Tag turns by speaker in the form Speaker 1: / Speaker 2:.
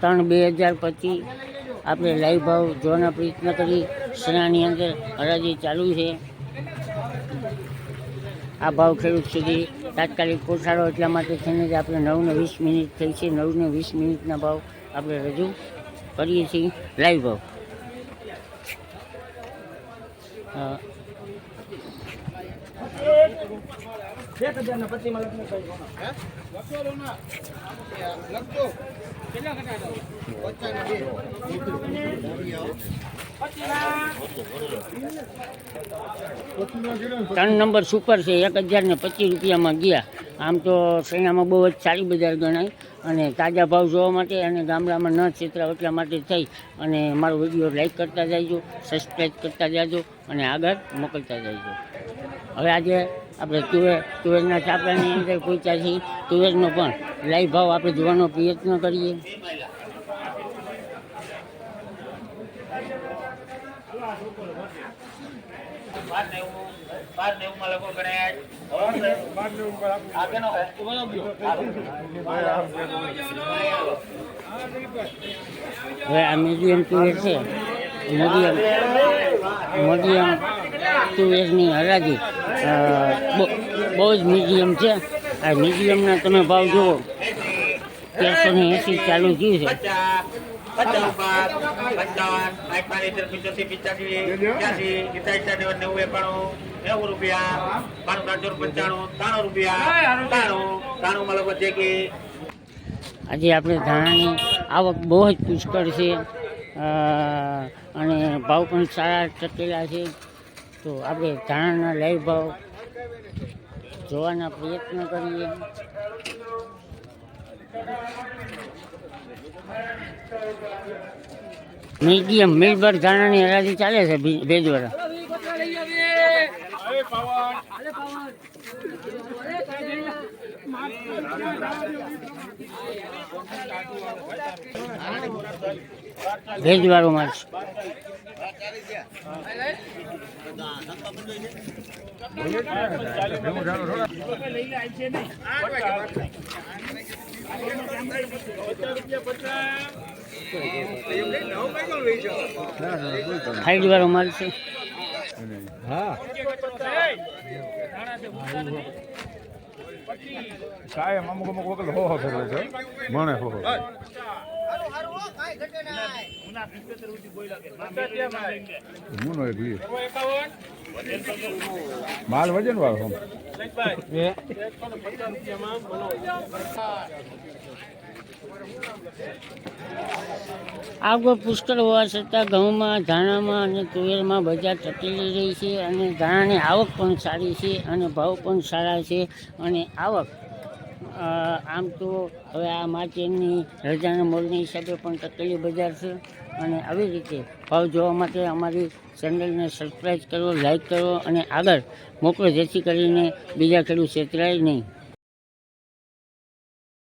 Speaker 1: ત્રણ બે હજાર પચીસ આપણે લાઈવ ભાવ જોવાના પ્રયત્ન કરી. સેનાની અંદર હરાજી ચાલુ છે. આ ભાવ ખેડૂત સુધી તાત્કાલિક પહોંચાડો એટલા માટે થઈને જ આપણે નવને વીસ મિનિટ થઈ છે. નવને વીસ મિનિટના ભાવ આપણે રજૂ કરીએ છીએ લાઈવ ભાવ. ત્રણ નંબર સુપર છે એક હજાર ને પચીસ રૂપિયામાં ગયા. આમ તો સૈયામાં બહુ જ સારી બજાર ગણાય અને તાજા ભાવ જોવા માટે અને ગામડામાં ન છેતરાવ એટલા માટે થઈ. અને મારો વીડિયો લાઈક કરતા જાયજો સબસ્ક્રાઈબ કરતા જાજો અને આગળ મોકલતા જાયજો. હવે આજે આપણે તુવેર, તુવેરના ચાપડાની અંદર કોઈ છીએ તુવેરનો પણ લાઈ ભાવ આપણે જોવાનો પ્રયત્ન કરીએ. હવે આ મીડિયમ તુવેર છે. મીડિયમ મીડિયમ તુવેરની હરાજી બહુ- જ મ્યુઝિયમ છે. આ મ્યુઝિયમના તમે ભાવ જુઓ. તેરસો ને એંસી ચાલુ થયું છે.
Speaker 2: નેવું રૂપિયા બાણું ત્રણસો પંચાણું ત્રાણું રૂપિયા ત્રાણું ત્રાણું માં લોકો છે કે
Speaker 1: આજે આપણે ધાણાની આવક બહુ જ પુષ્કળ છે. અને ભાવ પણ સારા ટકેલા છે. તો આપણે ધાણાના લાઈવ ભાવ જોવાના પ્રયત્ન કરીએ. મીડિયમ, મિલબર ધાણાની હરાજી ચાલે છે ભે- ભેજવાળા ભેજવાળો માલ હાઈટ વાળો માલ છે.
Speaker 3: કાયમ અમુક અમુક વખત હો હો ફેરવે છે. મને હો હો. મુનો એક વીસ માલ વજન વાળો.
Speaker 1: આગળ પુષ્કળ હોવા છતાં ઘઉંમાં ધાણામાં અને તુવેરમાં બજાર ટકેલી રહી છે અને ધાણાની આવક પણ સારી છે અને ભાવ પણ સારા છે અને આવક આમ તો હવે આ માર્કેટની રજાના મોલની હિસાબે પણ ટકેલી બજાર છે અને આવી રીતે ભાવ જોવા માટે અમારી ચેનલને સબસ્ક્રાઈબ કરો લાઈક કરો અને આગળ મોકલો, જેથી કરીને બીજા ખેડૂત છેતરાય નહીં.